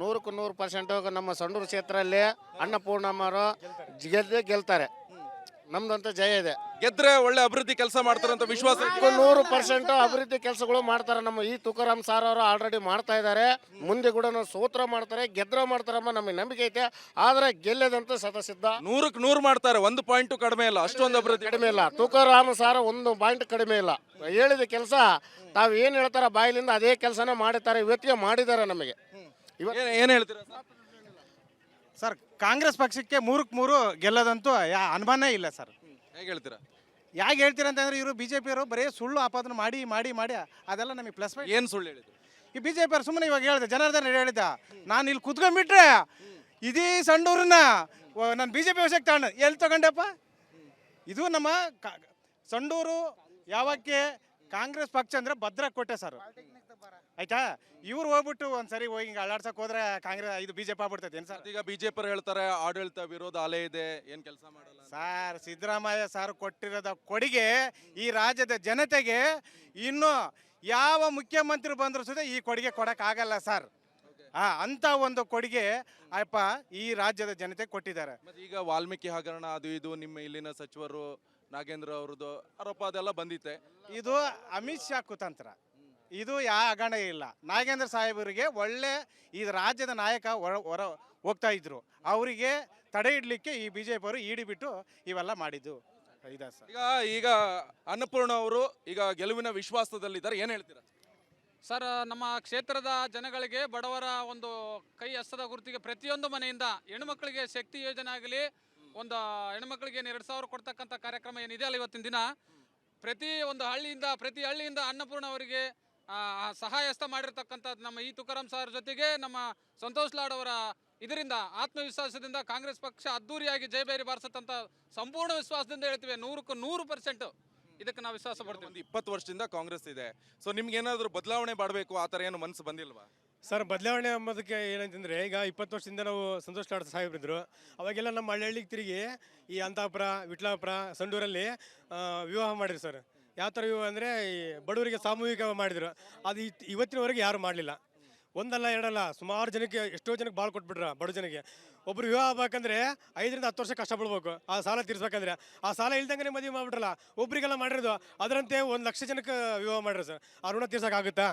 ನೂರಕ್ಕೂ ನೂರು ಪರ್ಸೆಂಟ್ ನಮ್ಮ ಸಂಡೂರು ಕ್ಷೇತ್ರದಲ್ಲಿ ಅನ್ನಪೂರ್ಣಮ್ಮರು ಗೆದ್ದೇ ಗೆಲ್ತಾರೆ. ನಮ್ದಂತ ಜಯ ಇದೆ. ಗೆದ್ರೆ ಒಳ್ಳೆ ಅಭಿವೃದ್ಧಿ ಕೆಲಸ ಮಾಡ್ತಾರಂತ ವಿಶ್ವಾಸ ಇದೆ. ನೂರು ಪರ್ಸೆಂಟ್ ಅಭಿವೃದ್ಧಿ ಕೆಲಸಗಳು ಮಾಡ್ತಾರೆ. ನಮ್ಮ ಈ ತುಕಾರಾಮ್ ಸಾರ್ ಅವರು ಆಲ್ರೆಡಿ ಮಾಡ್ತಾ ಇದ್ದಾರೆ. ಮುಂದೆ ಕೂಡ ಸೋತ್ರ ಮಾಡ್ತಾರೆ ಗೆದ್ರ ಮಾಡ್ತಾರಮ್ಮ ನಮಗೆ ನಂಬಿಕೆ ಐತೆ. ಆದ್ರೆ ಗೆಲ್ಲದಂತ ಸದಸಿದ್ಧ ನೂರಕ್ಕೆ ನೂರು ಮಾಡ್ತಾರೆ. ಒಂದು ಪಾಯಿಂಟ್ ಕಡಿಮೆ ಇಲ್ಲ. ಅಷ್ಟೊಂದು ಅಭಿವೃದ್ಧಿ. ಕಡಿಮೆ ಇಲ್ಲ. ತುಕಾರಾಮ್ ಸಾರ್ ಒಂದು ಪಾಯಿಂಟ್ ಕಡಿಮೆ ಇಲ್ಲ. ಹೇಳಿದ ಕೆಲಸ ತಾವು ಏನು ಹೇಳ್ತಾರ ಬಾಯಿಲಿಂದ ಅದೇ ಕೆಲಸನೇ ಮಾಡಿದ್ದಾರೆ ಇವತ್ತಿಗೆ ಮಾಡಿದ್ದಾರೆ ನಮಗೆ. ಇವತ್ತು ಏನು ಹೇಳ್ತೀರಾ ಸರ್? ಸರ್ ಕಾಂಗ್ರೆಸ್ ಪಕ್ಷಕ್ಕೆ ಮೂರಕ್ಕೆ ಮೂರು ಗೆಲ್ಲದಂತೂ ಯಾ ಅನುಮಾನ ಇಲ್ಲ ಸರ್. ಹೇಗೆ ಹೇಳ್ತೀರಾ? ಯಾಕೆ ಹೇಳ್ತೀರ ಅಂತಂದ್ರೆ ಇವರು ಬಿ ಜೆ ಪಿಯವರು ಬರೀ ಸುಳ್ಳು ಆಪಾದನೆ ಮಾಡಿ ಮಾಡಿ ಮಾಡಿ ಅದೆಲ್ಲ ನಮಗೆ ಪ್ಲಸ್ ಏನು ಸುಳ್ಳು ಹೇಳಿದ್ರು ಈ ಬಿ ಜೆ ಪಿಯವ್ರು ಸುಮ್ಮನೆ ಇವಾಗ ಹೇಳಿದೆ ಜನಾರ್ದನ್ ರೆಡ್ಡಿ ಹೇಳಿದ್ದ ನಾನು ಇಲ್ಲಿ ಕುತ್ಕೊಂಡ್ಬಿಟ್ರೆ ಇದೀ ಸಂಡೂರನ್ನ ನಾನು ಬಿ ಜೆ ಪಿ ವಶಕ್ಕೆ ತಗೊಂಡು ಎಲ್ಲಿ ತಗೊಂಡಪ್ಪ? ಇದು ನಮ್ಮ ಕಾ- ಸಂಡೂರು ಯಾವಕ್ಕೆ ಕಾಂಗ್ರೆಸ್ ಪಕ್ಷ ಅಂದ್ರೆ ಕೊಟ್ಟೆ ಸರ್. ಆಯ್ತಾ? ಇವ್ರು ಹೋಗ್ಬಿಟ್ಟು ಒಂದ್ಸರಿ ಹೋಗಿ ಹಿಂಗೆ ಅಲ್ಲಾಡ್ಸಕ್ ಹೋದ್ರೆ ಕಾಂಗ್ರೆಸ್ ಇದು ಬಿಜೆಪಿ ಆಗ್ಬಿಡ್ತೈತೆ ಏನು ಸರ್? ಈಗ ಬಿಜೆಪಿ ಹೇಳ್ತಾರೆ ಆಡಳಿತ ವಿರೋಧ ಅಲೆ ಇದೆ ಏನು ಕೆಲಸ ಮಾಡಲ್ಲ. ಸರ್ ಸಿದ್ದರಾಮಯ್ಯ ಸರ್ ಕೊಟ್ಟಿರೋದ ಕೊಡುಗೆ ಈ ರಾಜ್ಯದ ಜನತೆಗೆ ಇನ್ನು ಯಾವ ಮುಖ್ಯಮಂತ್ರಿ ಬಂದರೂ ಸುದ ಈ ಕೊಡುಗೆ ಕೊಡೋಕ್ಕಾಗಲ್ಲ ಸರ್. ಆ ಅಂತ ಒಂದು ಕೊಡುಗೆ ಅಪ್ಪ ಈ ರಾಜ್ಯದ ಜನತೆ ಕೊಟ್ಟಿದ್ದಾರೆ. ಮತ್ತೆ ಈಗ ವಾಲ್ಮೀಕಿ ಹಗರಣ ಅದು ಇದು ನಿಮ್ಮ ಇಲ್ಲಿನ ಸಚಿವರು ನಾಗೇಂದ್ರ ಅವ್ರದ್ದು ಆರೋಪ ಅದೆಲ್ಲ ಬಂದಿತ್ತೆ. ಇದು ಅಮಿತ್ ಶಾ ಕುತಂತ್ರ. ಇದು ಯಾ ಹಗರಣ ಇಲ್ಲ. ನಾಗೇಂದ್ರ ಸಾಹೇಬರಿಗೆ ಒಳ್ಳೆ ಈ ರಾಜ್ಯದ ನಾಯಕ ಹೊರ ಹೊರ ಹೋಗ್ತಾ ಇದ್ರು. ಅವರಿಗೆ ತಡೆ ಇಡಲಿಕ್ಕೆ ಈ ಬಿ ಜೆ ಪಿಯವರು ಈಡಿಬಿಟ್ಟು ಇವೆಲ್ಲ ಮಾಡಿದ್ದು. ಇದೆ ಸರ್ ಈಗ ಈಗ ಅನ್ನಪೂರ್ಣ ಅವರು ಈಗ ಗೆಲುವಿನ ವಿಶ್ವಾಸದಲ್ಲಿದ್ದಾರೆ. ಏನು ಹೇಳ್ತೀರಾ? ಸರ್ ನಮ್ಮ ಕ್ಷೇತ್ರದ ಜನಗಳಿಗೆ ಬಡವರ ಒಂದು ಕೈ ಹಸ್ತದ ಗುರುತಿಗೆ ಪ್ರತಿಯೊಂದು ಮನೆಯಿಂದ ಹೆಣ್ಮಕ್ಳಿಗೆ ಶಕ್ತಿ ಯೋಜನೆ ಆಗಲಿ ಒಂದು ಹೆಣ್ಮಕ್ಳಿಗೆ ಏನು ಎರಡು ಸಾವಿರ ಕೊಡ್ತಕ್ಕಂಥ ಕಾರ್ಯಕ್ರಮ ಏನಿದೆ ಅಲ್ಲ ಇವತ್ತಿನ ದಿನ ಪ್ರತಿ ಒಂದು ಹಳ್ಳಿಯಿಂದ ಪ್ರತಿ ಹಳ್ಳಿಯಿಂದ ಅನ್ನಪೂರ್ಣ ಅವರಿಗೆ ಆ, ಸಹಾಯ ಹಸ್ತ ಮಾಡಿರ್ತಕ್ಕಂಥದ್ದು ನಮ್ಮ ಈ ತುಕಾರಾಮ್ ಸರ್ ಜೊತೆಗೆ ನಮ್ಮ ಸಂತೋಷ್ ಲಾಡ್ ಅವರ ಇದರಿಂದ ಆತ್ಮವಿಶ್ವಾಸದಿಂದ ಕಾಂಗ್ರೆಸ್ ಪಕ್ಷ ಅದ್ದೂರಿಯಾಗಿ ಜಯಬೇರಿ ಬಾರಿಸತ್ತಂತ ಸಂಪೂರ್ಣ ವಿಶ್ವಾಸದಿಂದ ಹೇಳ್ತೀವಿ. ನೂರಕ್ಕೂ ನೂರು ಪರ್ಸೆಂಟ್ ಇದಕ್ಕೆ ನಾವು ವಿಶ್ವಾಸ ಪಡ್ತೀವಿ. ಒಂದು ಇಪ್ಪತ್ತು ವರ್ಷದಿಂದ ಕಾಂಗ್ರೆಸ್ ಇದೆ. ಸೊ ನಿಮ್ಗೆ ಏನಾದರೂ ಬದಲಾವಣೆ ಮಾಡಬೇಕು ಆ ಥರ ಏನು ಮನಸ್ಸು ಬಂದಿಲ್ವಾ? ಸರ್ ಬದಲಾವಣೆ ಅಂಬೋದಕ್ಕೆ ಏನಂತಂದ್ರೆ ಈಗ ಇಪ್ಪತ್ತು ವರ್ಷದಿಂದ ನಾವು ಸಂತೋಷ್ ಲಾಡ್ ಸಾಹೇಬ್ರಿದ್ರು. ಅವಾಗೆಲ್ಲ ನಮ್ಮ ಹಳ್ಳಿ ಹಳ್ಳಿಗೆ ತಿರುಗಿ ಈ ಅಂತಾಪುರ ವಿಟ್ಲಾಪುರ ಸಂಡೂರಲ್ಲಿ ವಿವಾಹ ಮಾಡಿದ್ರು ಸರ್. ಯಾವ ಥರ ವಿವಾಹ ಅಂದರೆ ಈ ಬಡವರಿಗೆ ಸಾಮೂಹಿಕ ಮಾಡಿದ್ರು. ಅದು ಇವತ್ತಿನವರೆಗೆ ಯಾರು ಮಾಡಲಿಲ್ಲ. ಒಂದಲ್ಲ, ಎರಡಲ್ಲ, ಸುಮಾರು ಜನಕ್ಕೆ ಎಷ್ಟೋ ಜನಕ್ಕೆ ಭಾಳ ಕೊಟ್ಬಿಟ್ರ ಬಡ ಜನಕ್ಕೆ. ಒಬ್ರು ವಿವಾಹ ಆಗ್ಬೇಕಂದ್ರೆ ಐದರಿಂದ ಹತ್ತು ವರ್ಷ ಕಷ್ಟಪಡ್ಬೇಕು. ಆ ಸಾಲ ತೀರ್ಸ್ಬೇಕಂದ್ರೆ. ಆ ಸಾಲ ಇಲ್ದಂಗೆ ಮದುವೆ ಮಾಡ್ಬಿಟ್ರಲ್ಲ, ಒಬ್ರಿಗೆಲ್ಲ ಮಾಡಿರೋದು ಅದರಂತೆ ಒಂದು ಲಕ್ಷ ಜನಕ್ಕೆ ವಿವಾಹ ಮಾಡಿರೋ ಸರ್. ಆ ಋಣ ತೀರ್ಸೋಕ್ಕಾಗುತ್ತಾ?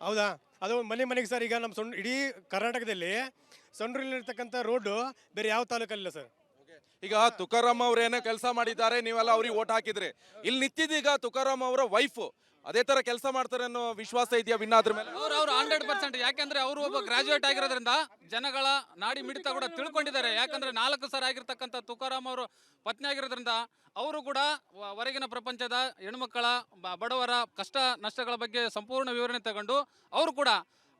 ಹೌದಾ? ಅದು ಮನೆ ಮನೆಗೆ ಸರ್, ಈಗ ನಮ್ಮ ಸಣ್ಣ ಇಡೀ ಕರ್ನಾಟಕದಲ್ಲಿ ಸೊಂಡ್ರಲ್ಲಿರ್ತಕ್ಕಂಥ ರೋಡು ಬೇರೆ ಯಾವ ತಾಲೂಕಲ್ಲಿಲ್ಲ ಸರ್. ಈಗ ತುಕಾರಾಮ್ ಅವ್ರೇನೋ ಕೆಲಸ ಮಾಡಿದ್ದಾರೆ, ನೀವೆಲ್ಲ ಅವ್ರಿಗೆ ಓಟ್ ಹಾಕಿದ್ರಿ. ಇಲ್ಲಿ ನಿಂತಿದ್ದೀಗ ತುಕಾರಾಮ್ ಅವರ ವೈಫ್ ಅದೇ ತರ ಕೆಲಸ ಮಾಡ್ತಾರೆ ಅನ್ನೋ ವಿಶ್ವಾಸ ಇದೆಯಾ ವಿನ್ ಅದ್ರ ಮೇಲೆ? ಅವ್ರು ಅವ್ರು ಹಂಡ್ರೆಡ್ ಪರ್ಸೆಂಟ್ ಯಾಕಂದ್ರೆ ಅವರು ಒಬ್ಬ ಗ್ರಾಜುಯೇಟ್ ಆಗಿರೋದ್ರಿಂದ ಜನಗಳ ನಾಡಿ ಮಿಡಿತ ಕೂಡ ತಿಳ್ಕೊಂಡಿದ್ದಾರೆ. ಯಾಕಂದ್ರೆ ನಾಲ್ಕು ಸರ ಆಗಿರ್ತಕ್ಕಂಥ ತುಕಾರಾಮ್ ಅವರು ಪತ್ನಿ ಆಗಿರೋದ್ರಿಂದ ಅವರು ಕೂಡ ಹೊರಗಿನ ಪ್ರಪಂಚದ ಹೆಣ್ಮಕ್ಕಳ ಬಡವರ ಕಷ್ಟ ನಷ್ಟಗಳ ಬಗ್ಗೆ ಸಂಪೂರ್ಣ ವಿವರಣೆ ತಗೊಂಡು ಅವರು ಕೂಡ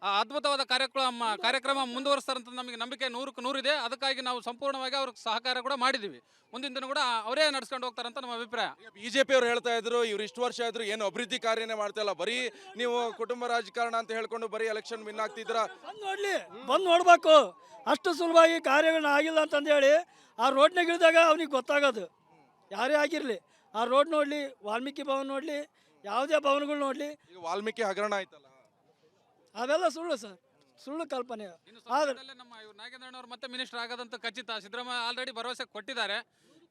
ಆ ಅದ್ಭುತವಾದ ಕಾರ್ಯಕ್ರಮ ಕಾರ್ಯಕ್ರಮ ಮುಂದುವರಿಸ್ತಾರಂತ ನಮಗೆ ನಂಬಿಕೆ ನೂರಕ್ಕೆ ನೂರಿದೆ. ಅದಕ್ಕಾಗಿ ನಾವು ಸಂಪೂರ್ಣವಾಗಿ ಅವ್ರಿಗೆ ಸಹಕಾರ ಕೂಡ ಮಾಡಿದ್ದೀವಿ ಮುಂದಿನ ದಿನ ಕೂಡ ಅವರೇ ನಡ್ಸ್ಕೊಂಡು ಹೋಗ್ತಾರಂತ ನಮ್ಮ ಅಭಿಪ್ರಾಯ. ಬಿಜೆಪಿ ಅವರು ಹೇಳ್ತಾ ಇದ್ರು ಇವ್ರು ಇಷ್ಟು ವರ್ಷ ಆದ್ರು ಏನು ಅಭಿವೃದ್ಧಿ ಕಾರ್ಯನೇ ಮಾಡ್ತಾ ಇಲ್ಲ. ಬರೀ ನೀವು ಕುಟುಂಬ ರಾಜಕಾರಣ ಅಂತ ಹೇಳ್ಕೊಂಡು ಬರೀ ಎಲೆಕ್ಷನ್ ವಿನ್ ಆಗ್ತಿದ್ರ ಬಂದು ನೋಡ್ಲಿ ಬಂದು ನೋಡ್ಬೇಕು. ಅಷ್ಟು ಸುಲಭವಾಗಿ ಕಾರ್ಯಗಳನ್ನ ಆಗಿಲ್ಲ ಅಂತಂದೇಳಿ ಆ ರೋಡ್ನಾಗ ಇಳಿದಾಗ ಅವ್ನಿಗೆ ಗೊತ್ತಾಗೋದು. ಯಾರೇ ಆಗಿರಲಿ ಆ ರೋಡ್ ನೋಡಲಿ ವಾಲ್ಮೀಕಿ ಭವನ್ ನೋಡಲಿ ಯಾವುದೇ ಭವನಗಳು ನೋಡಲಿ. ವಾಲ್ಮೀಕಿ ಹಗರಣ ಆಯ್ತಲ್ಲ. ಅವೆಲ್ಲ ಸುಳ್ಳು ಸರ್. ಸುಳ್ಳು ಕಲ್ಪನೆ. ಆದ್ರೆ ನಮ್ಮ ಇವ್ರು ಮತ್ತೆ ಮಿನಿಸ್ಟರ್ ಆಗೋದಂತ ಖಚಿತ ಸಿದ್ದರಾಮಯ್ಯ ಆಲ್ರೆಡಿ ಭರವಸೆ ಕೊಟ್ಟಿದ್ದಾರೆ.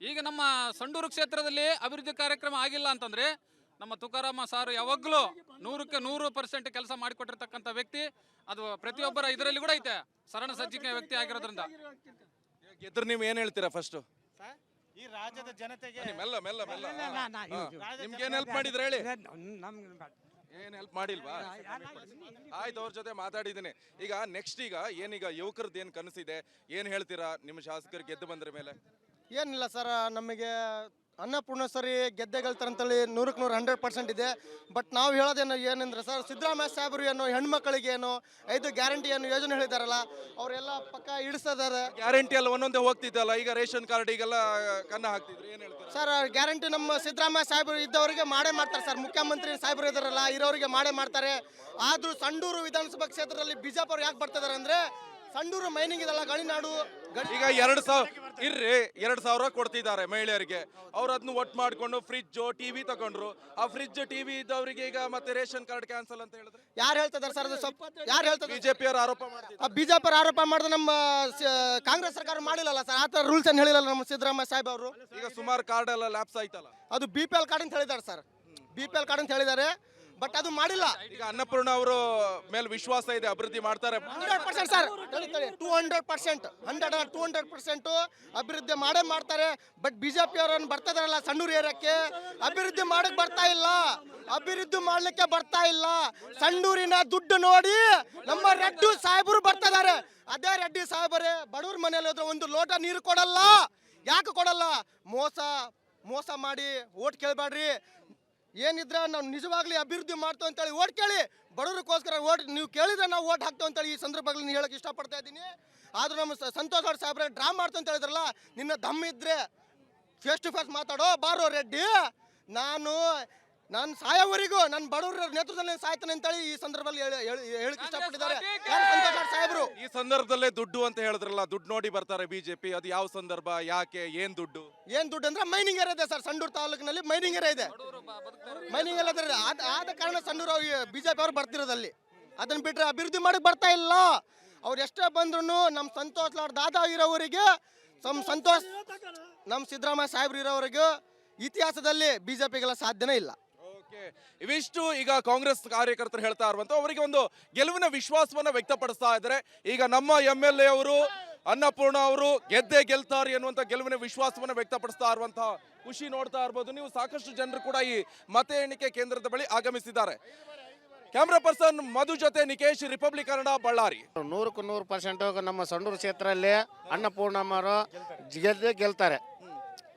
ಈಗ ನಮ್ಮ ಸಂಡೂರು ಕ್ಷೇತ್ರದಲ್ಲಿ ಅಭಿವೃದ್ಧಿ ಕಾರ್ಯಕ್ರಮ ಆಗಿಲ್ಲ ಅಂತಂದ್ರೆ ನಮ್ಮ ತುಕಾರಾಮ ಸಾರು ಯಾವಾಗಲೂ ನೂರಕ್ಕೆ ನೂರು ಪರ್ಸೆಂಟ್ ಕೆಲಸ ಮಾಡಿಕೊಟ್ಟಿರ್ತಕ್ಕಂಥ ವ್ಯಕ್ತಿ ಅದು ಪ್ರತಿಯೊಬ್ಬರ ಇದರಲ್ಲಿ ಕೂಡ ಐತೆ. ಸರಣ ಸಜ್ಜಿಕೆ ವ್ಯಕ್ತಿ ಆಗಿರೋದ್ರಿಂದ. ಎದುರು ನೀವು ಏನ್ ಹೇಳ್ತೀರಾ ಫಸ್ಟ್ ಈ ರಾಜ್ಯದ ಜನತೆಗೆ ಮೆಲ್ಲ ಮೆಲ್ಲ ಮೆಲ್ಲ. ನಿಮ್ಗೆ ಏನ್ ಹೆಲ್ಪ್ ಮಾಡಿದ್ರೆ ಹೇಳಿ. ಏನ್ ಹೆಲ್ಪ್ ಮಾಡಿಲ್ವಾ? ಆಯ್ತು ಅವ್ರ ಜೊತೆ ಮಾತಾಡಿದ್ದೀನಿ. ಈಗ ನೆಕ್ಸ್ಟ್ ಈಗ ಏನೀಗ ಯುವಕರದ್ದು ಏನ್ ಕನಸಿದೆ? ಏನ್ ಹೇಳ್ತೀರಾ? ನಿಮ್ಮ ಶಾಸಕರು ಗೆದ್ದು ಬಂದ್ರ ಮೇಲೆ? ಏನಿಲ್ಲ ಸರ್ ನಮಗೆ ಅನ್ನಪೂರ್ಣ ಸರಿ ಗೆದ್ದೆ ಗೆಲ್ತಾರಂತೇಳಿ ನೂರಕ್ಕೆ ನೂರು ಹಂಡ್ರೆಡ್ ಪರ್ಸೆಂಟ್ ಇದೆ. ಬಟ್ ನಾವು ಹೇಳೋದೇನು ಏನಂದ್ರೆ ಸರ್ ಸಿದ್ದರಾಮಯ್ಯ ಸಾಹೇಬರು ಏನು ಹೆಣ್ಮಕ್ಳಿಗೆ ಏನು ಐದು ಗ್ಯಾರಂಟಿ ಏನು ಯೋಜನೆ ಹೇಳಿದಾರಲ್ಲ ಅವರೆಲ್ಲ ಪಕ್ಕ ಇಡಿಸದಾರೆ. ಗ್ಯಾರಂಟಿ ಎಲ್ಲ ಒಂದೊಂದೇ ಹೋಗ್ತಿದ್ದಲ್ಲ ಈಗ ರೇಷನ್ ಕಾರ್ಡ್ ಈಗೆಲ್ಲ ಕನ್ನ ಹಾಕ್ತಿದ್ರು ಏನು ಹೇಳ್ತಾರೆ? ಸರ್ ಗ್ಯಾರಂಟಿ ನಮ್ಮ ಸಿದ್ದರಾಮಯ್ಯ ಸಾಹೇಬರು ಇದ್ದವರಿಗೆ ಮಾಡೇ ಮಾಡ್ತಾರೆ ಸರ್. ಮುಖ್ಯಮಂತ್ರಿ ಸಾಹೇಬರು ಇದ್ದಾರಲ್ಲ ಇರೋರಿಗೆ ಮಾಡೇ ಮಾಡ್ತಾರೆ. ಆದರೂ ಸಂಡೂರು ವಿಧಾನಸಭಾ ಕ್ಷೇತ್ರದಲ್ಲಿ ಬಿಜಾಪುರ ಯಾಕೆ ಬರ್ತಿದ್ದಾರೆ ಅಂದರೆ ಸಂಡೂರು ಮೈನಿಂಗ್ ಇದಲ್ಲ ಗಣಿನಾಡು ಈಗ ಎರಡು ಸಾವಿರ ಇರ್ರಿ ಎರಡು ಸಾವಿರ ಕೊಡ್ತಿದ್ದಾರೆ ಮಹಿಳೆಯರಿಗೆ. ಅವ್ರು ಅದನ್ನ ಒಟ್ಟು ಮಾಡ್ಕೊಂಡು ಫ್ರಿಜ್ ಟಿವಿ ತಗೊಂಡ್ರು. ಆ ಫ್ರಿಜ್ ಟಿವಿ ಇದ್ದವರಿಗೆ ಈಗ ಮತ್ತೆ ರೇಷನ್ ಕಾರ್ಡ್ ಕ್ಯಾನ್ಸಲ್ ಅಂತ ಹೇಳಿದ್ರೆ? ಯಾರು ಹೇಳ್ತಿದ್ದಾರೆ ಸರ್ ಅದು ಸ್ವಲ್ಪ ಯಾರು ಹೇಳ್ತಾರೆ ಬಿಜೆಪಿ ಅವರು ಆರೋಪ ಮಾಡ್ತಿದ್ದಾರೆ. ಬಿಜೆಪಿ ಆರೋಪ ಮಾಡಿದ್ರೆ ನಮ್ಮ ಕಾಂಗ್ರೆಸ್ ಸರ್ಕಾರ ಮಾಡಿಲ್ಲಲ್ಲ ಸರ್? ಆ ಥರ ರೂಲ್ಸ್ ಅಂತ ಹೇಳಿಲ್ಲ ನಮ್ಮ ಸಿದ್ದರಾಮಯ್ಯ ಸಾಹೇಬ್ ಅವರು? ಈಗ ಸುಮಾರು ಕಾರ್ಡ್ ಎಲ್ಲ ಲ್ಯಾಪ್ಸ್ ಆಯ್ತಲ್ಲ? ಅದು ಬಿ ಪಿ ಎಲ್ ಕಾರ್ಡ್ ಅಂತ ಹೇಳಿದ್ದಾರೆ sir. B P L card ಅಂತ ಹೇಳಿದ್ದಾರೆ. ಬಟ್ ಅದು ಮಾಡಿಲ್ಲ. ಈಗ ಅನ್ನಪೂರ್ಣ ಅವರು ಮೇಲೆ ವಿಶ್ವಾಸ ಇದೆ ಅಭಿವೃದ್ಧಿ ಮಾಡ್ತಾರೆ. Hundred percent sir. Two hundred percent hundred two hundred percent ಅಭಿವೃದ್ಧಿ ಮಾಡೇ ಮಾಡ್ತಾರೆ. ಬಟ್ ಬಿಜೆಪಿ ಅವರನ್ನು ಬರ್ತಾ ಇದಾರಲ್ಲ ಸಣ್ಣೂರು ಏರಿಯಾಕ್ಕೆ ಅಭಿವೃದ್ಧಿ ಮಾಡಕ್ ಬರ್ತಾ ಇಲ್ಲ. ಅಭಿವೃದ್ಧಿ ಮಾಡ್ಲಿಕ್ಕೆ ಬರ್ತಾ ಇಲ್ಲ. ಸಣ್ಣೂರಿನ ದುಡ್ಡು ನೋಡಿ ನಮ್ಮ ರೆಡ್ಡಿ ಸಾಹೇಬರು ಬರ್ತಾ ಇದಾರೆ ಅದೇ ರೆಡ್ಡಿ ಸಾಹೇಬರೇ ಬಡವ್ರ ಮನೇಲಿ ಹೋದ್ರೆ ಒಂದು ಲೋಟ ನೀರು ಕೊಡಲ್ಲ. ಯಾಕೆ ಕೊಡಲ್ಲ? ಮೋಸ ಮೋಸ ಮಾಡಿ ಓಟ್ ಕೇಳಬೇಡ್ರಿ. ಏನಿದ್ರೆ ನಾವು ನಿಜವಾಗ್ಲಿ ಅಭಿವೃದ್ಧಿ ಮಾಡ್ತೇವೆ ಅಂತೇಳಿ ಓಟ್ ಕೇಳಿ, ಬಡವರಿಗೋಸ್ಕರ ಓಟ್ ನೀವು ಕೇಳಿದ್ರೆ ನಾವು ಓಟ್ ಹಾಕ್ತೇವೆ ಅಂತೇಳಿ ಈ ಸಂದರ್ಭದಲ್ಲಿ ನೀವು ಹೇಳಕ್ಕೆ ಇಷ್ಟಪಡ್ತಾ ಇದ್ದೀನಿ. ಆದ್ರೂ ನಮ್ಮ ಸಂತೋಷ್ ಅವ್ರ ಸಾಹೇಬ್ರೆ ಡ್ರಾ ಮಾಡ್ತೇವೆ ಅಂತ ಹೇಳಿದ್ರಲ್ಲ, ನಿನ್ನ ದಮ್ ಇದ್ರೆ ಫೇಸ್ ಟು ಫೇಸ್ ಮಾತಾಡೋ ಬಾರೋ ರೆಡ್ಡಿ. ನಾನು ನಾನು ಸಾಯೋವರೆಗೂ ನನ್ನ ಬಡವರ ನೇತೃತ್ವದಲ್ಲಿ ಸಾಯ್ತಾನೆ ಅಂತೇಳಿ ಈ ಸಂದರ್ಭದಲ್ಲಿ ಹೇಳಿ ಹೇಳಿ- ಹೇಳಕ್ಕೆ ಇಷ್ಟಪಟ್ಟಿದ್ದಾರೆ. ಯಾರು ಸಂತೋಷ್ ಅವ್ರ ಸಾಹೇಬ್ರು? ಈ ಸಂದರ್ಭದಲ್ಲೇ ದುಡ್ಡು ಅಂತ ಹೇಳಿದ್ರಲ್ಲ ದುಡ್ಡು ನೋಡಿ ಬರ್ತಾರೆ ಬಿಜೆಪಿ ಅದು ಯಾವ ಸಂದರ್ಭ ಯಾಕೆ ಏನ್ ದುಡ್ಡು? ಏನ್ ದುಡ್ಡು ಅಂದ್ರೆ ಮೈನಿಂಗ್ ಏರಿಯಾ ಇದೆ ಸರ್ ಸಂಡೂರು ತಾಲೂಕಿನಲ್ಲಿ ಮೈನಿಂಗ್ ಏರಿಯಾ ಇದೆ. ಮೈನಿಂಗ್ ಎಲ್ಲ. ಆದ ಆದ ಕಾರಣ ಸಂಡೂರು ಬಿಜೆಪಿ ಅವ್ರು ಬರ್ತಿರೋದಲ್ಲಿ. ಅದನ್ನ ಬಿಟ್ರೆ ಅಭಿವೃದ್ಧಿ ಮಾಡಕ್ ಬರ್ತಾ ಇಲ್ಲ. ಅವ್ರು ಎಷ್ಟೇ ಬಂದ್ರು ನಮ್ಮ ಸಂತೋಷ್ ಲಾಡ್ ದಾದಾ ಇರೋವರಿಗೆ ನಮ್ಮ ಸಂತೋಷ್ ನಮ್ಮ ಸಿದ್ದರಾಮಯ್ಯ ಸಾಹೇಬ್ರು ಇರೋವರೆಗೂ ಇತಿಹಾಸದಲ್ಲಿ ಬಿಜೆಪಿಗೆಲ್ಲ ಸಾಧ್ಯನೇ ಇಲ್ಲ. ಇವಿಷ್ಟು ಈಗ ಕಾಂಗ್ರೆಸ್ ಕಾರ್ಯಕರ್ತರು ಹೇಳ್ತಾ ಇರುವಂತ ಅವರಿಗೆ ಒಂದು ಗೆಲುವಿನ ವಿಶ್ವಾಸವನ್ನ ವ್ಯಕ್ತಪಡಿಸ್ತಾ ಇದ್ದಾರೆ. ಈಗ ನಮ್ಮ ಎಂ ಎಲ್ ಎ ಅವರು, ಅನ್ನಪೂರ್ಣ ಅವರು ಗೆದ್ದೆ ಗೆಲ್ತಾರೆ ಎನ್ನುವಂತ ಗೆಲುವಿನ ವಿಶ್ವಾಸವನ್ನ ವ್ಯಕ್ತಪಡಿಸ್ತಾ ಇರುವಂತಹ ಖುಷಿ ನೋಡ್ತಾ ಇರ್ಬೋದು. ನೀವು ಸಾಕಷ್ಟು ಜನರು ಕೂಡ ಈ ಮತ ಎಣಿಕೆ ಕೇಂದ್ರದ ಬಳಿ ಆಗಮಿಸಿದ್ದಾರೆ. ಕ್ಯಾಮ್ರಾ ಪರ್ಸನ್ ಮಧು ಜೊತೆ ನಿಕೇಶ್ ರಿಪಬ್ಲಿಕ್ ಕನ್ನಡ ಬಳ್ಳಾರಿ ನೂರಕ್ಕೂ ನೂರು ಪರ್ಸೆಂಟ್ ನಮ್ಮ ಸಂಡೂರು ಕ್ಷೇತ್ರದಲ್ಲಿ ಅವರು ಗೆದ್ದೇ ಗೆಲ್ತಾರೆ.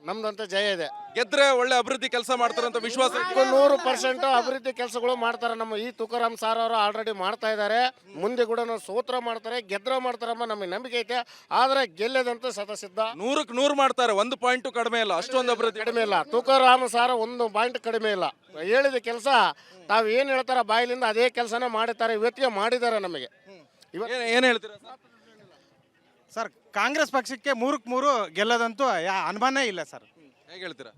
ನಮ್ದಂತ ಜಯ ಇದೆ. ಗೆದ್ರೆ ಒಳ್ಳೆ ಅಭಿವೃದ್ಧಿ ಕೆಲಸ ಮಾಡ್ತಾರೆ ಅಂತ ವಿಶ್ವಾಸ ಇದೆ. ನೂರು ಪರ್ಸೆಂಟ್ ಅಭಿವೃದ್ಧಿ ಕೆಲಸಗಳು ಮಾಡ್ತಾರೆ. ನಮ್ಮ ಈ ತುಕಾರಾಮ್ ಸಾರ್ ಅವರು ಆಲ್ರೆಡಿ ಮಾಡ್ತಾ ಇದ್ದಾರೆ. ಮುಂದೆ ಕೂಡ ಸೋತ್ರ ಮಾಡ್ತಾರೆ ಗೆದ್ರ ಮಾಡ್ತಾರಮ್ಮ ನಮಗೆ ನಂಬಿಕೆ ಐತೆ. ಆದ್ರೆ ಗೆಲ್ಲದಂತ ಸತಸಿದ್ಧ ನೂರಕ್ಕೆ ನೂರು ಮಾಡ್ತಾರೆ. ಒಂದು ಪಾಯಿಂಟ್ ಕಡಿಮೆ ಇಲ್ಲ. ಅಷ್ಟೊಂದು ಅಭಿವೃದ್ಧಿ ಕಡಿಮೆ ಇಲ್ಲ. ತುಕಾರಾಮ್ ಸಾರ ಒಂದು ಪಾಯಿಂಟ್ ಕಡಿಮೆ ಇಲ್ಲ. ಹೇಳಿದ ಕೆಲಸ ತಾವು ಏನು ಹೇಳ್ತಾರ ಬಾಯಿಲಿಂದ ಅದೇ ಕೆಲಸನ ಮಾಡುತ್ತಾರೆ ಇವತ್ತಿಗೆ ಮಾಡಿದ್ದಾರೆ ನಮಗೆ. ಇವತ್ತು ಏನ್- ಏನ್ ಹೇಳ್ತೀರಾ ಸರ್? ಸರ್ ಕಾಂಗ್ರೆಸ್ ಪಕ್ಷಕ್ಕೆ ಮೂರಕ್ಕೆ ಮೂರು ಗೆಲ್ಲೋದಂತೂ ಯಾ ಅನುಮಾನ ಇಲ್ಲ ಸರ್. ಹೇಗೆ ಹೇಳ್ತೀರಾ?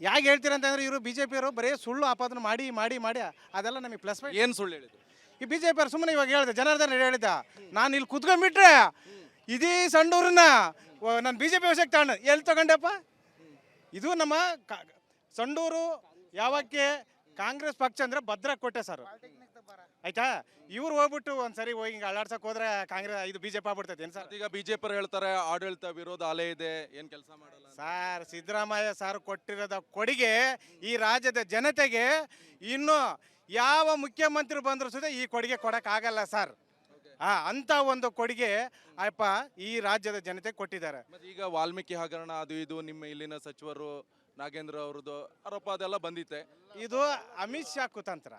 ಯಾಕೆ ಹೇಳ್ತೀರಾ ಅಂತಂದ್ರೆ ಇವರು ಬಿ ಜೆ ಪಿಯವರು ಬರೀ ಸುಳ್ಳು ಆಪಾದನೆ ಮಾಡಿ ಮಾಡಿ ಮಾಡಿ ಅದೆಲ್ಲ ನಮಗೆ ಪ್ಲಸ್ ಪಾಯಿಂಟ್ ಏನು ಸುಳ್ಳು ಹೇಳಿದ್ರು ಈ ಬಿ ಜೆ ಪಿಯವ್ರು ಸುಮ್ಮನೆ ಇವಾಗ ಹೇಳಿದೆ ಜನಾರ್ದನ್ ರೆಡ್ಡಿ ಹೇಳಿದ್ದ ನಾನು ಇಲ್ಲಿ ಕುತ್ಕೊಂಡ್ಬಿಟ್ರೆ ಇದೀ ಸಣ್ಣವ್ರನ್ನ ನಾನು ಬಿ ಜೆ ಪಿ ವಶಕ್ಕೆ ತಗೊಂಡು. ಎಲ್ಲಿ ತಗೊಂಡೆಪ್ಪ? ಇದು ನಮ್ಮ ಕ- ಸಂಡೂರು ಯಾವಕ್ಕೆ ಕಾಂಗ್ರೆಸ್ ಪಕ್ಷ ಅಂದ್ರೆ ಭದ್ರ ಕೊಟ್ಟೆ ಸರ್ ಆಯ್ತಾ? ಇವ್ರು ಹೋಗ್ಬಿಟ್ಟು ಒಂದ್ಸರಿ ಹೋಗಿ ಹಿಂಗೆ ಅಳ್ಳಾಡ್ಸಕ್ ಹೋದ್ರೆ ಕಾಂಗ್ರೆಸ್ ಇದು ಬಿಜೆಪಿ ಆಗ್ಬಿಡ್ತೈತೆ. ಏನ್ ಸರ್ ಈಗ ಬಿಜೆಪಿ ಹೇಳ್ತಾರೆ ಆಡಳಿತ ವಿರೋಧ ಅಲೆ ಇದೆ ಏನ್ ಕೆಲಸ ಮಾಡಲ್ಲ ಸರ್ ಸಿದ್ದರಾಮಯ್ಯ ಸರ್ ಕೊಟ್ಟಿರೋದ ಕೊಡುಗೆ ಈ ರಾಜ್ಯದ ಜನತೆಗೆ ಇನ್ನು ಯಾವ ಮುಖ್ಯಮಂತ್ರಿ ಬಂದ್ರು ಸುದ ಈ ಕೊಡುಗೆ ಕೊಡಕ್ಕಾಗಲ್ಲ ಸರ್ ಆ ಅಂತ ಒಂದು ಕೊಡುಗೆ ಅಪ್ಪ ಈ ರಾಜ್ಯದ ಜನತೆ ಕೊಟ್ಟಿದ್ದಾರೆ. ಮತ್ತೆ ಈಗ ವಾಲ್ಮೀಕಿ ಹಗರಣ ಅದು ಇದು ನಿಮ್ಮ ಇಲ್ಲಿನ ಸಚಿವರು ನಾಗೇಂದ್ರ ಅವ್ರದ್ದು ಆರೋಪ ಅದೆಲ್ಲ ಬಂದಿತ್ತೆ. ಇದು ಅಮಿತ್ ಶಾ ಕುತಂತ್ರ.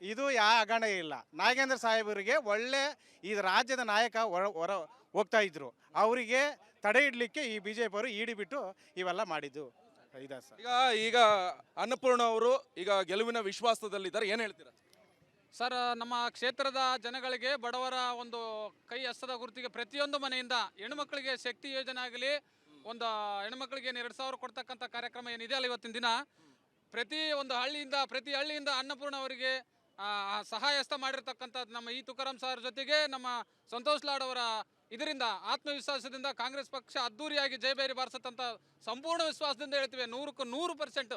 ಇದು ಯಾವ ಹಗರಣ ಇಲ್ಲ. ನಾಗೇಂದ್ರ ಸಾಹೇಬರಿಗೆ ಒಳ್ಳೆ ಈ ರಾಜ್ಯದ ನಾಯಕ ಹೊರ ಹೊರ ಹೋಗ್ತಾ ಇದ್ರು. ಅವರಿಗೆ ತಡೆ ಇಡಲಿಕ್ಕೆ ಈ ಬಿ ಜೆ ಪಿ ಅವರು ಈಡಿಬಿಟ್ಟು ಇವೆಲ್ಲ ಮಾಡಿದ್ದು. ಇದೆ ಸರ್ ಈಗ ಈಗ ಅನ್ನಪೂರ್ಣ ಅವರು ಈಗ ಗೆಲುವಿನ ವಿಶ್ವಾಸದಲ್ಲಿದ್ದಾರೆ. ಏನು ಹೇಳ್ತೀರಾ? ಸರ್ ನಮ್ಮ ಕ್ಷೇತ್ರದ ಜನಗಳಿಗೆ ಬಡವರ ಒಂದು ಕೈ ಹಸ್ತದ ಗುರುತಿಗೆ ಪ್ರತಿಯೊಂದು ಮನೆಯಿಂದ ಹೆಣ್ಮಕ್ಳಿಗೆ ಶಕ್ತಿ ಯೋಜನೆ ಆಗಲಿ ಒಂದು ಹೆಣ್ಮಕ್ಳಿಗೆ ಏನು ಎರಡು ಸಾವಿರ ಕೊಡ್ತಕ್ಕಂಥ ಕಾರ್ಯಕ್ರಮ ಏನಿದೆ ಅಲ್ಲ ಇವತ್ತಿನ ದಿನ? ಪ್ರತಿ ಒಂದು ಹಳ್ಳಿಯಿಂದ ಪ್ರತಿ ಹಳ್ಳಿಯಿಂದ ಅನ್ನಪೂರ್ಣ ಅವರಿಗೆ ಆ, ಆ ಸಹಾಯ ಹಸ್ತ ಮಾಡಿರ್ತಕ್ಕಂಥದ್ದು ನಮ್ಮ ಈ ತುಕಾರಾಮ್ ಸರ್ ಜೊತೆಗೆ ನಮ್ಮ ಸಂತೋಷ್ ಲಾಡ್ ಅವರ ಇದರಿಂದ ಆತ್ಮವಿಶ್ವಾಸದಿಂದ ಕಾಂಗ್ರೆಸ್ ಪಕ್ಷ ಅದ್ದೂರಿಯಾಗಿ ಜಯಬೇರಿ ಬಾರಿಸತ್ತಂತ ಸಂಪೂರ್ಣ ವಿಶ್ವಾಸದಿಂದ ಹೇಳ್ತೀವಿ. ನೂರಕ್ಕೂ ನೂರು ಪರ್ಸೆಂಟ್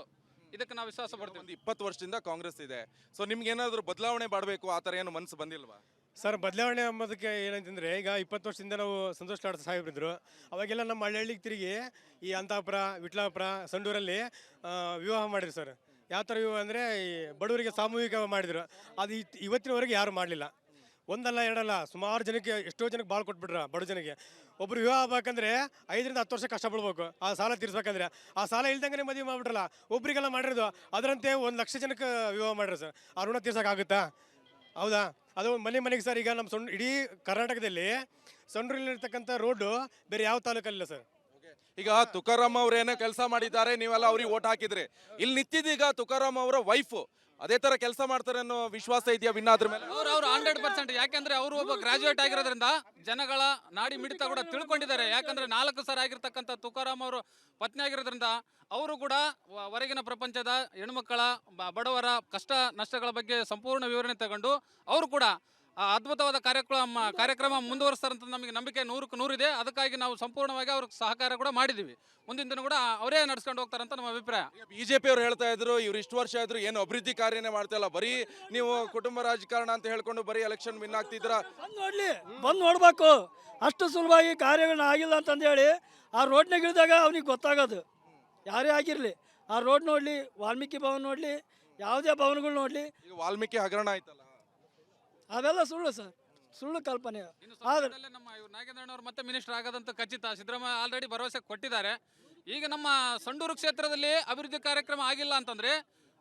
ಇದಕ್ಕೆ ನಾವು ವಿಶ್ವಾಸ ಪಡ್ತೀವಿ. ಇಪ್ಪತ್ತು ವರ್ಷದಿಂದ ಕಾಂಗ್ರೆಸ್ ಇದೆ. ಸೊ ನಿಮ್ಗೆ ಏನಾದರೂ ಬದಲಾವಣೆ ಮಾಡಬೇಕು ಆ ಥರ ಏನು ಮನಸ್ಸು ಬಂದಿಲ್ವಾ? ಸರ್, ಬದಲಾವಣೆ ಅಂಬೋದಕ್ಕೆ ಏನಂತಂದ್ರೆ, ಈಗ ಇಪ್ಪತ್ತು ವರ್ಷದಿಂದ ನಾವು ಸಂತೋಷ್ ಲಾಡ್ ಸಾಹೇಬ್ರಿದ್ರು. ಅವಾಗೆಲ್ಲ ನಮ್ಮ ಹಳ್ಳಿಗೆ ತಿರುಗಿ ಈ ಅಂತಾಪುರ, ವಿಟ್ಲಾಪುರ, ಸಂಡೂರಲ್ಲಿ ವಿವಾಹ ಮಾಡಿದ್ರು ಸರ್. ಯಾವ ಥರ ವಿವಾಹ ಅಂದರೆ, ಈ ಬಡವರಿಗೆ ಸಾಮೂಹಿಕ ಮಾಡಿದ್ರು. ಅದು ಇವತ್ತಿನವರೆಗೆ ಯಾರು ಮಾಡಲಿಲ್ಲ. ಒಂದಲ್ಲ, ಎರಡಲ್ಲ, ಸುಮಾರು ಜನಕ್ಕೆ, ಎಷ್ಟೋ ಜನಕ್ಕೆ ಭಾಳ ಕೊಟ್ಬಿಟ್ರ ಬಡ ಜನಕ್ಕೆ. ಒಬ್ರು ವಿವಾಹ ಆಗ್ಬೇಕಂದ್ರೆ ಐದರಿಂದ ಹತ್ತು ವರ್ಷ ಕಷ್ಟಪಡ್ಬೇಕು. ಆ ಸಾಲ ತೀರಿಸ್ಬೇಕಂದ್ರೆ. ಆ ಸಾಲ ಇಲ್ದಂಗೆ ಮದುವೆ ಮಾಡ್ಬಿಟ್ರಲ್ಲ, ಒಬ್ರಿಗೆಲ್ಲ ಮಾಡಿರೋದು, ಅದರಂತೆ ಒಂದು ಲಕ್ಷ ಜನಕ್ಕೆ ವಿವಾಹ ಮಾಡಿರೋ ಸರ್. ಆ ಋಣ ತೀರ್ಸೋಕ್ಕಾಗುತ್ತಾ ಹೌದಾ? ಅದು ಮನೆ ಮನೆಗೆ ಸರ್, ಈಗ ನಮ್ಮ ಸೊಂಡ್, ಇಡೀ ಕರ್ನಾಟಕದಲ್ಲಿ ಸೊಂಡ್ರಲ್ಲಿರ್ತಕ್ಕಂಥ ರೋಡು ಬೇರೆ ಯಾವ ತಾಲೂಕಲ್ಲಿಲ್ಲ ಸರ್. ಈಗ ತುಕಾರಾಮ್ ಅವ್ರ ಏನೋ ಕೆಲಸ ಮಾಡಿದ್ದಾರೆ, ನೀವೆಲ್ಲ ಅವ್ರಿಗೆ ಓಟ್ ಹಾಕಿದ್ರಿ. ಇಲ್ಲಿ ನಿಂತಿದ್ದೀಗ ತುಕಾರಾಮ್ ಅವರ ವೈಫ್ ಅದೇ ತರ ಕೆಲಸ ಮಾಡ್ತಾರೆ ಅನ್ನೋ ವಿಶ್ವಾಸ ಇದೆಯಾ ವಿನ್ ಆದ್ರ ಮೇಲೆ? ಅವ್ರು ಅವ್ರು ಹಂಡ್ರೆಡ್ ಪರ್ಸೆಂಟ್ ಯಾಕಂದ್ರೆ ಅವರು ಒಬ್ಬ ಗ್ರಾಜುಯೇಟ್ ಆಗಿರೋದ್ರಿಂದ ಜನಗಳ ನಾಡಿ ಮಿಡಿತ ಕೂಡ ತಿಳ್ಕೊಂಡಿದ್ದಾರೆ. ಯಾಕಂದ್ರೆ ನಾಲ್ಕು ಸರ ಆಗಿರ್ತಕ್ಕಂಥ ತುಕಾರಾಮ್ ಅವರು ಪತ್ನಿ ಆಗಿರೋದ್ರಿಂದ ಅವರು ಕೂಡ ಹೊರಗಿನ ಪ್ರಪಂಚದ ಹೆಣ್ಮಕ್ಕಳ ಬಡವರ ಕಷ್ಟ ನಷ್ಟಗಳ ಬಗ್ಗೆ ಸಂಪೂರ್ಣ ವಿವರಣೆ ತಗೊಂಡು ಅವರು ಕೂಡ ಆ ಅದ್ಭುತವಾದ ಕಾರ್ಯಕ್ರಮ ಕಾರ್ಯಕ್ರಮ ಮುಂದುವರಿಸ್ತಾರಂತ ನಮಗೆ ನಂಬಿಕೆ ನೂರಕ್ಕೆ ನೂರಿದೆ. ಅದಕ್ಕಾಗಿ ನಾವು ಸಂಪೂರ್ಣವಾಗಿ ಅವ್ರಿಗೆ ಸಹಕಾರ ಕೂಡ ಮಾಡಿದ್ದೀವಿ. ಮುಂದಿನ ದಿನ ಕೂಡ ಅವರೇ ನಡ್ಸ್ಕೊಂಡು ಹೋಗ್ತಾರಂತ ನಮ್ಮ ಅಭಿಪ್ರಾಯ. ಬಿ ಜೆ ಪಿಯವರು ಹೇಳ್ತಾ ಇದ್ರು ಇವ್ರು ಇಷ್ಟು ವರ್ಷ ಆದ್ರು ಏನು ಅಭಿವೃದ್ಧಿ ಕಾರ್ಯನೇ ಮಾಡ್ತಾ ಇಲ್ಲ. ಬರೀ ನೀವು ಕುಟುಂಬ ರಾಜಕಾರಣ ಅಂತ ಹೇಳ್ಕೊಂಡು ಬರೀ ಎಲೆಕ್ಷನ್ ವಿನ್ ಆಗ್ತಿದ್ರ ಬಂದು ನೋಡ್ಲಿ ಬಂದು ನೋಡ್ಬೇಕು. ಅಷ್ಟು ಸುಲಭವಾಗಿ ಕಾರ್ಯಗಳನ್ನ ಆಗಿಲ್ಲ ಅಂತಂದೇಳಿ ಆ ರೋಡ್ನಾಗಿಳಿದಾಗ ಅವ್ನಿಗೆ ಗೊತ್ತಾಗೋದು. ಯಾರೇ ಆಗಿರಲಿ ಆ ರೋಡ್ ನೋಡಲಿ ವಾಲ್ಮೀಕಿ ಭವನ ನೋಡಲಿ ಯಾವುದೇ ಭವನಗಳು ನೋಡಲಿ. ವಾಲ್ಮೀಕಿ ಹಗರಣ ಆಯ್ತಲ್ಲ. ಅವೆಲ್ಲ ಸುಳ್ಳು ಸರ್. ಸುಳ್ಳು ಕಲ್ಪನೆ. ಇನ್ನು ಆದ್ರೆ ಸಮಯದಲ್ಲೇ ನಮ್ಮ ಇವ್ರು ನಾಗೇಂದ್ರಣ್ಣವ್ರು ಮತ್ತೆ ಮಿನಿಸ್ಟರ್ ಆಗದಂತ ಖಚಿತ ಸಿದ್ದರಾಮಯ್ಯ ಆಲ್ರೆಡಿ ಭರವಸೆ ಕೊಟ್ಟಿದ್ದಾರೆ. ಈಗ ನಮ್ಮ ಸಂಡೂರು ಕ್ಷೇತ್ರದಲ್ಲಿ ಅಭಿವೃದ್ಧಿ ಕಾರ್ಯಕ್ರಮ ಆಗಿಲ್ಲ ಅಂತಂದ್ರೆ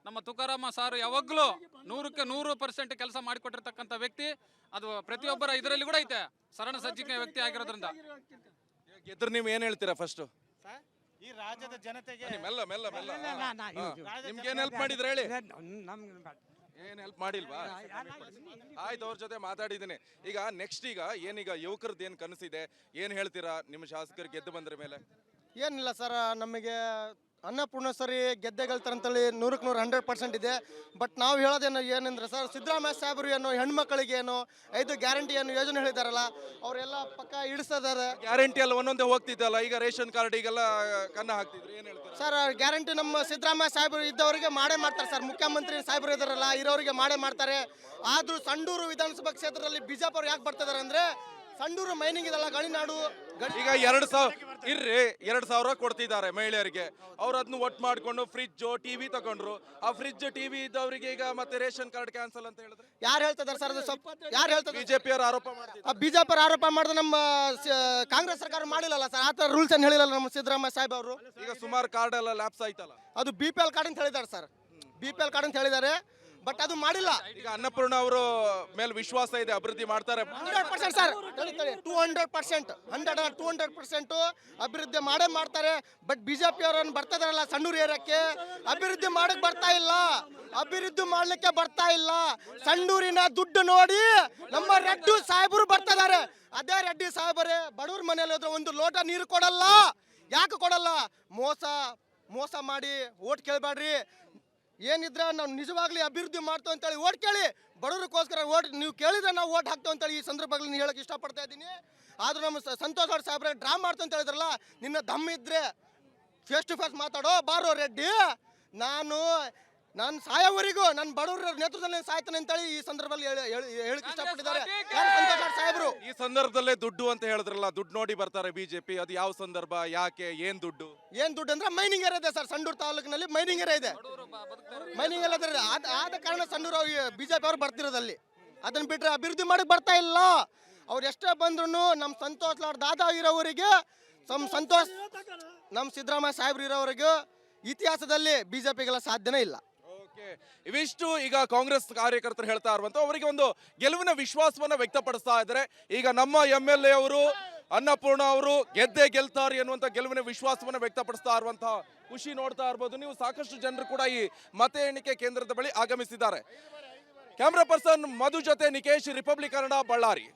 ನಮ್ಮ ತುಕಾರಾಮ ಸಾರು ಯಾವಾಗಲೂ ನೂರಕ್ಕೆ ನೂರು ಪರ್ಸೆಂಟ್ ಕೆಲಸ ಮಾಡಿಕೊಟ್ಟಿರ್ತಕ್ಕಂಥ ವ್ಯಕ್ತಿ ಅದು ಪ್ರತಿಯೊಬ್ಬರ ಇದರಲ್ಲಿ ಕೂಡ ಐತೆ ಸರಣ ಸಜ್ಜಿಕೆ ವ್ಯಕ್ತಿ ಆಗಿರೋದ್ರಿಂದ. ಗೆದ್ರು ನೀವು ಏನ್ ಹೇಳ್ತೀರಾ ಫಸ್ಟ್ ಈ ರಾಜ್ಯದ ಜನತೆಗೆ ಮೆಲ್ಲ ಮೆಲ್ಲ ಮೆಲ್ಲ. ನಿಮ್ಗೆ ಏನ್ ಹೆಲ್ಪ್ ಮಾಡಿದ್ರೆ ಹೇಳಿ. ಏನ್ ಹೆಲ್ಪ್ ಮಾಡಿಲ್ವಾ? ಆಯ್ತು ಅವ್ರ ಜೊತೆ ಮಾತಾಡಿದ್ದೀನಿ. ಈಗ ನೆಕ್ಸ್ಟ್ ಈಗ ಏನೀಗ ಯುವಕರದ್ದು ಏನ್ ಕನಸಿದೆ? ಏನ್ ಹೇಳ್ತೀರಾ? ನಿಮ್ಮ ಶಾಸಕರು ಗೆದ್ದು ಬಂದ್ರ ಮೇಲೆ? ಏನಿಲ್ಲ ಸರ್ ನಮಗೆ ಅನ್ನಪೂರ್ಣೇಶ್ವರಿ ಗೆದ್ದೆ ಗೆಲ್ತಾರಂತೇಳಿ ನೂರಕ್ಕೆ ನೂರು ಹಂಡ್ರೆಡ್ ಪರ್ಸೆಂಟ್ ಇದೆ. ಬಟ್ ನಾವು ಹೇಳೋದೇನು ಏನಂದ್ರೆ ಸರ್ ಸಿದ್ದರಾಮಯ್ಯ ಸಾಹೇಬರು ಏನು ಹೆಣ್ಮಕ್ಳಿಗೆ ಏನು ಐದು ಗ್ಯಾರಂಟಿ ಏನು ಯೋಜನೆ ಹೇಳಿದಾರಲ್ಲ ಅವರೆಲ್ಲ ಪಕ್ಕ ಇಡಿಸಿದ್ದಾರೆ ಗ್ಯಾರಂಟಿ ಎಲ್ಲ ಒಂದೊಂದೇ ಹೋಗ್ತಿದ್ದಲ್ಲ ಈಗ ರೇಷನ್ ಕಾರ್ಡ್ ಈಗೆಲ್ಲ ಕನ್ನ ಹಾಕ್ತಿದ್ರು ಏನು ಹೇಳ್ತಾರೆ? ಸರ್ ಗ್ಯಾರಂಟಿ ನಮ್ಮ ಸಿದ್ದರಾಮಯ್ಯ ಸಾಹೇಬರು ಇದ್ದವರಿಗೆ ಮಾಡೇ ಮಾಡ್ತಾರೆ ಸರ್. ಮುಖ್ಯಮಂತ್ರಿ ಸಾಹೇಬರು ಇದಾರಲ್ಲ ಇರೋರಿಗೆ ಮಾಡೇ ಮಾಡ್ತಾರೆ. ಆದ್ರೂ ಸಂಡೂರು ವಿಧಾನಸಭಾ ಕ್ಷೇತ್ರದಲ್ಲಿ ಬಿಜಾಪುರ ಯಾಕೆ ಬರ್ತಿದ್ದಾರೆ ಅಂದ್ರೆ ಸಂಡೂರು ಮೈನಿಂಗ್ ಇದೆಲ್ಲ ಗಣಿನಾಡು ಗಣಿ ಈಗ ಎರಡ್ ಸಾವಿರ ಇರ್ರಿ ಎರಡ್ ಸಾವಿರ ಕೊಡ್ತಿದ್ದಾರೆ ಮಹಿಳೆಯರಿಗೆ. ಅವ್ರು ಅದನ್ನ ಒಟ್ಟು ಮಾಡ್ಕೊಂಡು ಫ್ರಿಜ್ ಟಿವಿ ತಗೊಂಡ್ರು. ಆ ಫ್ರಿಜ್ ಟಿವಿ ಇದ್ದವರಿಗೆ ಈಗ ಮತ್ತೆ ರೇಷನ್ ಕಾರ್ಡ್ ಕ್ಯಾನ್ಸಲ್ ಅಂತ ಹೇಳಿದ್ರೆ? ಯಾರು ಹೇಳ್ತಿದ್ದಾರೆ ಸರ್ ಅದು ಸ್ವಲ್ಪ ಯಾರು ಹೇಳ್ತಾರೆ ಬಿಜೆಪಿ ಅವರು ಆರೋಪ ಮಾಡ್ತಿದ್ದಾರೆ. ಆ ಬಿಜೆಪಿ ಆರೋಪ ಮಾಡಿದ್ರೆ ನಮ್ಮ ಸ- ಕಾಂಗ್ರೆಸ್ ಸರ್ಕಾರ ಮಾಡಿಲ್ಲಲ್ಲ ಸರ್? ಆ ಥರ ರೂಲ್ಸ್ ಏನು ಹೇಳಿಲ್ಲ ನಮ್ಮ ಸಿದ್ದರಾಮಯ್ಯ ಸಾಹೇಬ್ ಅವರು? ಈಗ ಸುಮಾರು ಕಾರ್ಡ್ ಎಲ್ಲ ಲ್ಯಾಪ್ಸ್ ಆಯ್ತಲ್ಲ? ಅದು ಬಿ ಪಿ ಎಲ್ ಕಾರ್ಡ್ ಅಂತ ಹೇಳಿದ್ದಾರೆ sir. B P L card ಅಂತ ಹೇಳಿದ್ದಾರೆ. ಬಟ್ ಅದು ಮಾಡಿಲ್ಲ. ಈಗ ಅನ್ನಪೂರ್ಣ ಅವರು ಮೇಲೆ ವಿಶ್ವಾಸ ಇದೆ ಅಭಿವೃದ್ಧಿ ಮಾಡ್ತಾರೆ. Hundred percent sir two hundred percent hundred two hundred percent ಅಭಿವೃದ್ಧಿ ಮಾಡೇ ಮಾಡ್ತಾರೆ. ಬಟ್ ಬಿಜೆಪಿ ಅವರನ್ನು ಬರ್ತಾ ಇದಾರಲ್ಲ ಸಣ್ಣೂರು ಏರಿಯಾಕ್ಕೆ. ಅಭಿವೃದ್ಧಿ ಮಾಡಕ್ ಬರ್ತಾ ಇಲ್ಲ. ಅಭಿವೃದ್ಧಿ ಮಾಡ್ಲಿಕ್ಕೆ ಬರ್ತಾ ಇಲ್ಲ. ಸಣ್ಣೂರಿನ ದುಡ್ಡು ನೋಡಿ ನಮ್ಮ ರೆಡ್ಡಿ ಸಾಹೇಬರು ಬರ್ತಾ ಇದಾರೆ. ಅದೇ ರೆಡ್ಡಿ ಸಾಹೇಬರೇ ಬಡವ್ರ ಮನೇಲಿ ಹೋದ್ರೆ ಒಂದು ಲೋಟ ನೀರು ಕೊಡಲ್ಲ. ಯಾಕೆ ಕೊಡಲ್ಲ? ಮೋಸ ಮೋಸ ಮಾಡಿ ಓಟ್ ಕೇಳಬೇಡ್ರಿ. ಏನಿದ್ರೆ ನಾವು ನಿಜವಾಗ್ಲಿ ಅಭಿವೃದ್ಧಿ ಮಾಡ್ತೇವೆ ಅಂತೇಳಿ ಓಟ್ ಕೇಳಿ, ಬಡವರಿಗೋಸ್ಕರ ಓಟ್ ನೀವು ಕೇಳಿದ್ರೆ ನಾವು ಓಟ್ ಹಾಕ್ತೇವೆ ಅಂತೇಳಿ ಈ ಸಂದರ್ಭದಲ್ಲಿ ಹೇಳಕ್ಕೆ ಇಷ್ಟಪಡ್ತಾ ಇದ್ದೀನಿ. ಆದ್ರೂ ನಮ್ಮ ಸಂತೋಷ್ ಅವ್ರ ಸಾಹೇಬ್ರೆ ಡ್ರಾ ಮಾಡ್ತು ಅಂತ ಹೇಳಿದ್ರಲ್ಲ, ನಿನ್ನ ದಮ್ ಇದ್ರೆ ಫೇಸ್ ಟು ಫೇಸ್ ಮಾತಾಡೋ ಬಾರೋ ರೆಡ್ಡಿ. ನಾನು ನಾನು ಸಾಯೋವರೆಗೂ ನನ್ನ ಬಡವರ ನೇತೃತ್ವದಲ್ಲಿ ಸಾಯ್ತಾನೆ ಅಂತೇಳಿ ಈ ಸಂದರ್ಭದಲ್ಲಿ ಹೇಳಿ ಹೇಳಿ- ಹೇಳಕ್ ಇಷ್ಟಪಟ್ಟಿದ್ದಾರೆ ಯಾರು ಸಂತೋಷ್ ಸಾಹೇಬ್ರು? ಈ ಸಂದರ್ಭದಲ್ಲೇ ದುಡ್ಡು ಅಂತ ಹೇಳಿದ್ರಲ್ಲ ದುಡ್ಡು ನೋಡಿ ಬರ್ತಾರೆ ಬಿಜೆಪಿ. ಅದು ಯಾವ ಸಂದರ್ಭ ಯಾಕೆ ಏನ್ ದುಡ್ಡು? ಏನ್ ದುಡ್ಡು ಅಂದ್ರೆ ಮೈನಿಂಗ್ ಏರಿಯಾ ಇದೆ ಸರ್ ಸಂಡೂರು ತಾಲೂಕಿನಲ್ಲಿ ಮೈನಿಂಗ್ ಏರಿಯಾ ಇದೆ. ಮೈನಿಂಗ್ ಎಲ್ಲ. ಆದ ಆದ ಕಾರಣ ಸಂಡೂರು ಬಿಜೆಪಿ ಅವ್ರು ಬರ್ತಿರೋದಲ್ಲಿ. ಅದನ್ನ ಬಿಟ್ರೆ ಅಭಿವೃದ್ಧಿ ಮಾಡಿ ಬರ್ತಾ ಇಲ್ಲ. ಅವ್ರು ಎಷ್ಟೇ ಬಂದ್ರು ನಮ್ಮ ಸಂತೋಷ್ ಲಾಡ್ ದಾದಾ ಇರೋವರಿಗೆ ನಮ್ಮ ಸಂತೋಷ್ ನಮ್ಮ ಸಿದ್ದರಾಮಯ್ಯ ಸಾಹೇಬ್ರು ಇರೋವರೆಗೂ ಇತಿಹಾಸದಲ್ಲಿ ಬಿಜೆಪಿಗೆಲ್ಲ ಸಾಧ್ಯನೇ ಇಲ್ಲ. ಇವಿಷ್ಟು ಈಗ ಕಾಂಗ್ರೆಸ್ ಕಾರ್ಯಕರ್ತರು ಹೇಳ್ತಾ ಇರುವಂತ ಅವರಿಗೆ ಒಂದು ಗೆಲುವಿನ ವಿಶ್ವಾಸವನ್ನ ವ್ಯಕ್ತಪಡಿಸ್ತಾ ಇದ್ದಾರೆ. ಈಗ ನಮ್ಮ ಎಂ ಎಲ್ ಎ ಅವರು, ಅನ್ನಪೂರ್ಣ ಅವರು ಗೆದ್ದೇ ಗೆಲ್ತಾರೆ ಎನ್ನುವಂತ ಗೆಲುವಿನ ವಿಶ್ವಾಸವನ್ನ ವ್ಯಕ್ತಪಡಿಸ್ತಾ ಇರುವಂತಹ ಖುಷಿ ನೋಡ್ತಾ ಇರ್ಬೋದು. ನೀವು ಸಾಕಷ್ಟು ಜನರು ಕೂಡ ಈ ಮತ ಎಣಿಕೆ ಕೇಂದ್ರದ ಬಳಿ ಆಗಮಿಸಿದ್ದಾರೆ. ಕ್ಯಾಮ್ರಾ ಪರ್ಸನ್ ಮಧು ಜೊತೆ ನಿಕೇಶ್, ರಿಪಬ್ಲಿಕ್ ಕನ್ನಡ, ಬಳ್ಳಾರಿ.